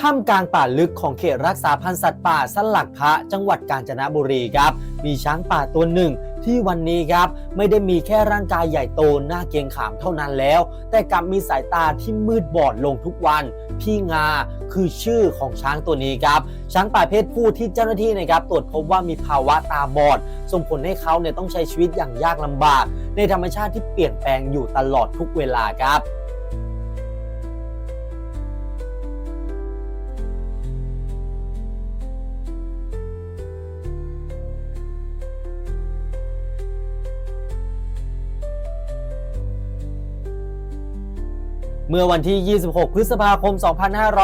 ท่ามกลางป่าลึกของเขตรักษาพันธุ์สัตว์ป่าสลักพระจังหวัดกาญจนบุรีครับ มีช้างป่าตัวหนึ่งที่วันนี้ครับไม่ได้มีแค่ร่างกายใหญ่โตหน้าเกรงขามเท่านั้นแล้ว แต่กลับมีสายตาที่มืดบอดลงทุกวัน พี่งาคือชื่อของช้างตัวนี้ครับช้างป่าเพศผู้ที่เจ้าหน้าที่นะครับตรวจพบว่ามีภาวะตาบอด ส่งผลให้เขาเนี่ยต้องใช้ชีวิตอย่างยากลำบาก ในธรรมชาติที่เปลี่ยนแปลงอยู่ตลอดทุกเวลาครับ เมื่อวันที่ 26 พฤษภาคม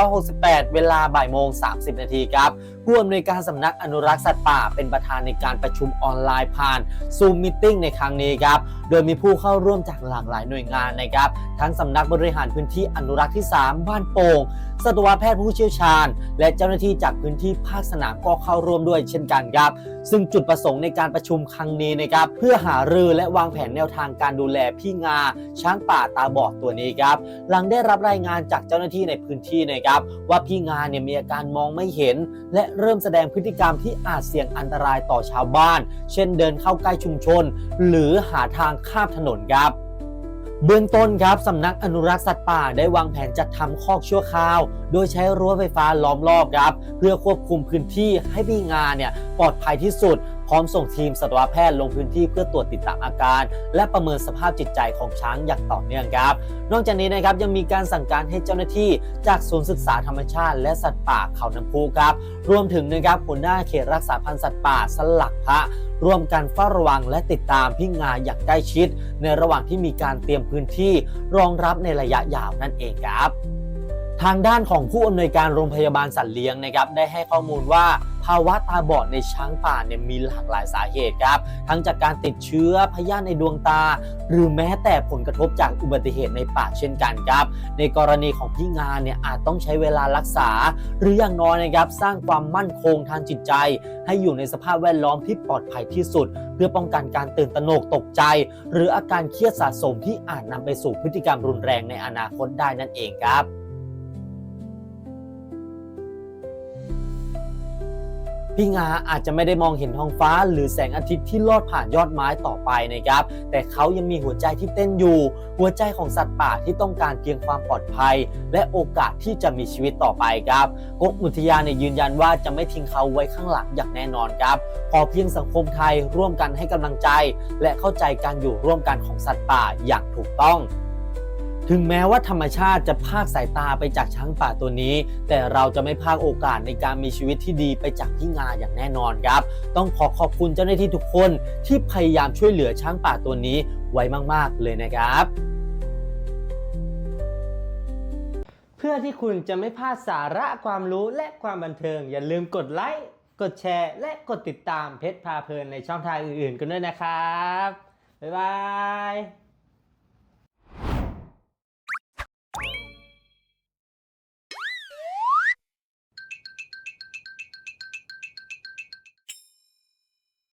2568 เวลาบ่ายโมง 30 นาทีครับ ผู้อำนวยการสำนักอนุรักษ์สัตว์ป่า เป็นประธานในการประชุมออนไลน์ผ่าน Zoom Meeting ในครั้งนี้ครับ โดยมีผู้เข้าร่วมจากหลากหลายหน่วยงานนะครับ ทั้งสำนักบริหารพื้นที่อนุรักษ์ที่ 3 บ้านโป่งสัตวแพทย์ผู้เชี่ยวชาญ และเจ้าหน้าที่จากพื้นที่ภาคสนามก็เข้าร่วมด้วยเช่นกันครับ ซึ่งจุดประสงค์ในการประชุมครั้งนี้นะครับ เพื่อหารือและวางแผนแนวทางการดูแลพี่งา ช้างป่าตาบอดตัวนี้ครับ หลังได้รับรายงานจากเจ้าหน้าที่ในพื้นที่นะครับ ว่าพี่งาเนี่ยมีอาการมองไม่เห็นและเริ่มแสดงพฤติกรรมที่อาจเสี่ยงอันตรายต่อชาวบ้าน เช่นเดินเข้าใกล้ชุมชน หรือหาทางข้ามถนนครับเบื้องต้นครับสำนักอนุรักษ์สัตว์ป่าได้วางแผนจัดทำคอกชั่วคราว โดยใช้รั้วไฟฟ้าล้อมรอบครับ เพื่อควบคุมพื้นที่ให้พี่งานเนี่ยปลอดภัยที่สุด พร้อมส่งทีมสัตวแพทย์ลงพื้นที่เพื่อตรวจติดตามอาการ และประเมินสภาพจิตใจของช้างอย่างต่อเนื่องครับ นอกจากนี้นะครับยังมีการสั่งการให้เจ้าหน้าที่ จากศูนย์ศึกษาธรรมชาติ และสัตว์ป่าเขาน้ำพุครับ รวมถึงนะครับหัวหน้าเขตรักษาพันธุ์สัตว์ป่าสลักพระร่วมกันเฝ้าระวังและติดตามพี่งาอย่างใกล้ชิด ในระหว่างที่มีการเตรียมพื้นที่รองรับในระยะยาวนั่นเองครับ ทางด้านของผู้อำนวยการโรงพยาบาลสัตว์เลี้ยงนะครับได้ให้ข้อมูลว่า ภาวะตาบอดในช้างป่าเนี่ยมีหลากหลายสาเหตุครับ ทั้งจากการติดเชื้อพยาธิในดวงตา หรือแม้แต่ผลกระทบจากอุบัติเหตุในป่าเช่นกันครับ ในกรณีของพี่งานเนี่ยอาจต้องใช้เวลารักษา หรืออย่างน้อยนะครับสร้างความมั่นคงทางจิตใจ ให้อยู่ในสภาพแวดล้อมที่ปลอดภัยที่สุด เพื่อป้องกันการตื่นตระหนกตกใจ หรืออาการเครียดสะสมที่อาจนำไปสู่พฤติกรรมรุนแรงในอนาคตได้นั่นเองครับ พี่งาอาจจะไม่ได้มองเห็นท้องฟ้า หรือแสงอาทิตย์ที่ลอดผ่านยอดไม้ต่อไปนะครับ แต่เขายังมีหัวใจที่เต้นอยู่ หัวใจของสัตว์ป่าที่ต้องการเพียงความปลอดภัย และโอกาสที่จะมีชีวิตต่อไปครับกรมอุทยานเนี่ยยืนยันว่าจะไม่ทิ้งเขาไว้ข้างหลังอย่างแน่นอนครับ ขอเพียงสังคมไทยร่วมกันให้กำลังใจ และเข้าใจการอยู่ร่วมกันของสัตว์ป่าอย่างถูกต้อง ถึงแม้ว่าธรรมชาติจะพากสายตาไปจากช้างป่าตัวนี้ แต่เราจะไม่พากโอกาสในการมีชีวิตที่ดีไปจากพี่งาอย่างแน่นอนครับ ต้องขอขอบคุณเจ้าหน้าที่ทุกคนที่พยายามช่วยเหลือช้างป่าตัวนี้ไว้มาก ๆ เลยนะครับ เพื่อที่คุณจะไม่พลาดสาระความรู้และความบันเทิง อย่าลืมกดไลค์กดแชร์ และกดติดตามเพชรพาเพลินในช่องทางอื่นๆกันด้วยนะครับบ๊ายบาย